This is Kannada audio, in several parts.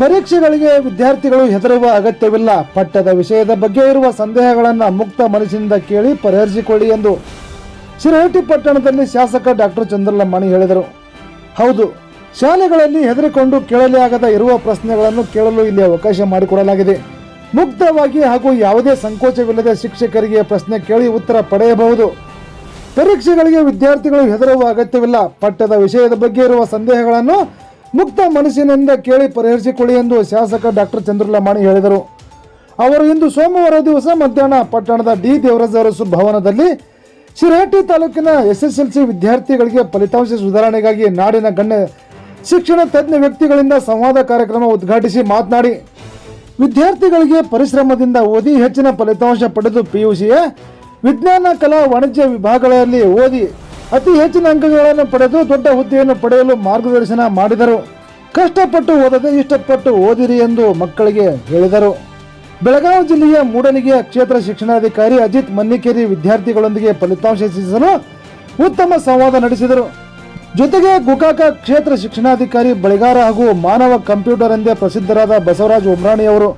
ಪರೀಕ್ಷೆಗಳಿಗೆ ವಿದ್ಯಾರ್ಥಿಗಳು ಹೆದರುವ ಅಗತ್ಯವಿಲ್ಲ. ಪಠ್ಯದ ವಿಷಯದ ಬಗ್ಗೆ ಇರುವ ಸಂದೇಹಗಳನ್ನು ಮುಕ್ತ ಮನಸ್ಸಿನಿಂದ ಕೇಳಿ ಪರಿಹರಿಸಿಕೊಳ್ಳಿ ಎಂದು ಶಿರಹಟ್ಟಿ ಪಟ್ಟಣದಲ್ಲಿ ಶಾಸಕ ಡಾಕ್ಟರ್ ಚಂದ್ರಲಮ್ಮಣಿ ಹೇಳಿದರು. ಹೌದು, ಶಾಲೆಗಳಲ್ಲಿ ಹೆದರಿಕೊಂಡು ಕೇಳಲೇ ಆಗದ ಇರುವ ಪ್ರಶ್ನೆಗಳನ್ನು ಕೇಳಲು ಇಲ್ಲಿ ಅವಕಾಶ ಮಾಡಿಕೊಡಲಾಗಿದೆ. ಮುಕ್ತವಾಗಿ ಹಾಗೂ ಯಾವುದೇ ಸಂಕೋಚವಿಲ್ಲದೆ ಶಿಕ್ಷಕರಿಗೆ ಪ್ರಶ್ನೆ ಕೇಳಿ ಉತ್ತರ ಪಡೆಯಬಹುದು. ಪರೀಕ್ಷೆಗಳಿಗೆ ವಿದ್ಯಾರ್ಥಿಗಳು ಹೆದರುವ ಅಗತ್ಯವಿಲ್ಲ. ಪಠ್ಯದ ವಿಷಯದ ಬಗ್ಗೆ ಇರುವ ಸಂದೇಹಗಳನ್ನು ಮುಕ್ತ ಮನಸ್ಸಿನಿಂದ ಕೇಳಿ ಪರಿಹರಿಸಿಕೊಳ್ಳಿ ಎಂದು ಶಾಸಕ ಡಾಕ್ಟರ್ ಚಂದ್ರಲಮಾಣಿ ಹೇಳಿದರು. ಅವರು ಇಂದು ಸೋಮವಾರ ದಿವಸ ಮಧ್ಯಾಹ್ನ ಪಟ್ಟಣದ ಡಿ ದೇವರಾಜ ಅರಸು ಭವನದಲ್ಲಿ ಶಿರಹಟ್ಟಿ ತಾಲೂಕಿನ ಎಸ್ಎಸ್ಎಲ್ಸಿ ವಿದ್ಯಾರ್ಥಿಗಳಿಗೆ ಫಲಿತಾಂಶ ಸುಧಾರಣೆಗಾಗಿ ನಾಡಿನ ಗಣ್ಯ ಶಿಕ್ಷಣ ತಜ್ಞ ವ್ಯಕ್ತಿಗಳಿಂದ ಸಂವಾದ ಕಾರ್ಯಕ್ರಮ ಉದ್ಘಾಟಿಸಿ ಮಾತನಾಡಿ, ವಿದ್ಯಾರ್ಥಿಗಳಿಗೆ ಪರಿಶ್ರಮದಿಂದ ಓದಿ ಹೆಚ್ಚಿನ ಫಲಿತಾಂಶ ಪಡೆದು ಪಿಯುಸಿಯ ವಿಜ್ಞಾನ, ಕಲಾ, ವಾಣಿಜ್ಯ ವಿಭಾಗಗಳಲ್ಲಿ ಓದಿ ಅತಿ ಹೆಚ್ಚಿನ ಅಂಕಗಳನ್ನು ಪಡೆದು ದೊಡ್ಡ ಹುದ್ದೆಯನ್ನು ಪಡೆಯಲು ಮಾರ್ಗದರ್ಶನ ಮಾಡಿದರು. ಕಷ್ಟಪಟ್ಟು ಓದದೆ ಇಷ್ಟಪಟ್ಟು ಓದಿರಿ ಎಂದು ಮಕ್ಕಳಿಗೆ ಹೇಳಿದರು. ಬೆಳಗಾವಿ ಜಿಲ್ಲೆಯ ಮೂಡನಿಗೆ ಕ್ಷೇತ್ರ ಶಿಕ್ಷಣಾಧಿಕಾರಿ ಅಜಿತ್ ಮನ್ನಿಕೇರಿ ವಿದ್ಯಾರ್ಥಿಗಳೊಂದಿಗೆ ಫಲಿತಾಂಶ ಹೆಚ್ಚಿಸಲು ಉತ್ತಮ ಸಂವಾದ ನಡೆಸಿದರು. ಜೊತೆಗೆ ಗುಕಾಕ ಕ್ಷೇತ್ರ ಶಿಕ್ಷಣಾಧಿಕಾರಿ ಬಳಿಗಾರ ಹಾಗೂ ಮಾನವ ಕಂಪ್ಯೂಟರ್ ಎಂದೇ ಪ್ರಸಿದ್ಧರಾದ ಬಸವರಾಜ್ ಉಮ್ರಾಣಿ ಅವರು.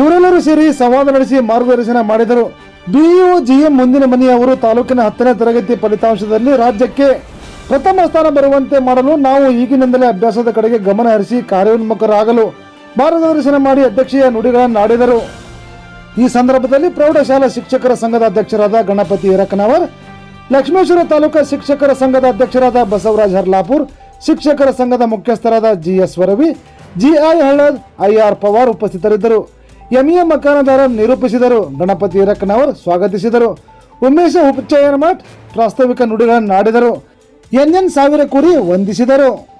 ಇವರೆಲ್ಲರೂ ಸೇರಿ ಸಂವಾದ ನಡೆಸಿ ಮಾರ್ಗದರ್ಶನ ಮಾಡಿದರು. ಬಿಇಒ ಜಿಎಂ ಮುಂದಿನ ಮನೆಯವರು ತಾಲೂಕಿನ ಹತ್ತನೇ ತರಗತಿ ಫಲಿತಾಂಶದಲ್ಲಿ ರಾಜ್ಯಕ್ಕೆ ಪ್ರಥಮ ಸ್ಥಾನ ಬರುವಂತೆ ಮಾಡಲು ನಾವು ಈಗಿನಿಂದಲೇ ಅಭ್ಯಾಸದ ಕಡೆಗೆ ಗಮನ ಹರಿಸಿ ಕಾರ್ಯೋನ್ಮುಖರಾಗಲು ಮಾರ್ಗದರ್ಶನ ಮಾಡಿ ಅಧ್ಯಕ್ಷೀಯ ನುಡಿಗಳನ್ನು ಆಡಿದರು. ಈ ಸಂದರ್ಭದಲ್ಲಿ ಪ್ರೌಢಶಾಲಾ ಶಿಕ್ಷಕರ ಸಂಘದ ಅಧ್ಯಕ್ಷರಾದ ಗಣಪತಿ ಹಿರಕನವರ್, ಲಕ್ಷ್ಮೇಶ್ವರ ತಾಲೂಕಾ ಶಿಕ್ಷಕರ ಸಂಘದ ಅಧ್ಯಕ್ಷರಾದ ಬಸವರಾಜ್ ಹರ್ಲಾಪುರ್, ಶಿಕ್ಷಕರ ಸಂಘದ ಮುಖ್ಯಸ್ಥರಾದ G S Varavi GI Hallad IR Pawar ಉಪಸ್ಥಿತರಿದ್ದರು. ಎಂಎ ಮಕಾನದಾರ ನಿರೂಪಿಸಿದರು. ಗಣಪತಿ ಹಿರಕನವರ್ ಸ್ವಾಗತಿಸಿದರು. ಉಮೇಶ ಉಪಚಯನ ಮಠ್ ಪ್ರಾಸ್ತಾವಿಕ ನುಡಿಗಳನ್ನು ಆಡಿದರು ಎನ್ ಎನ್ ಸಾವಿರ ಕುರಿ ವಂದಿಸಿದರು.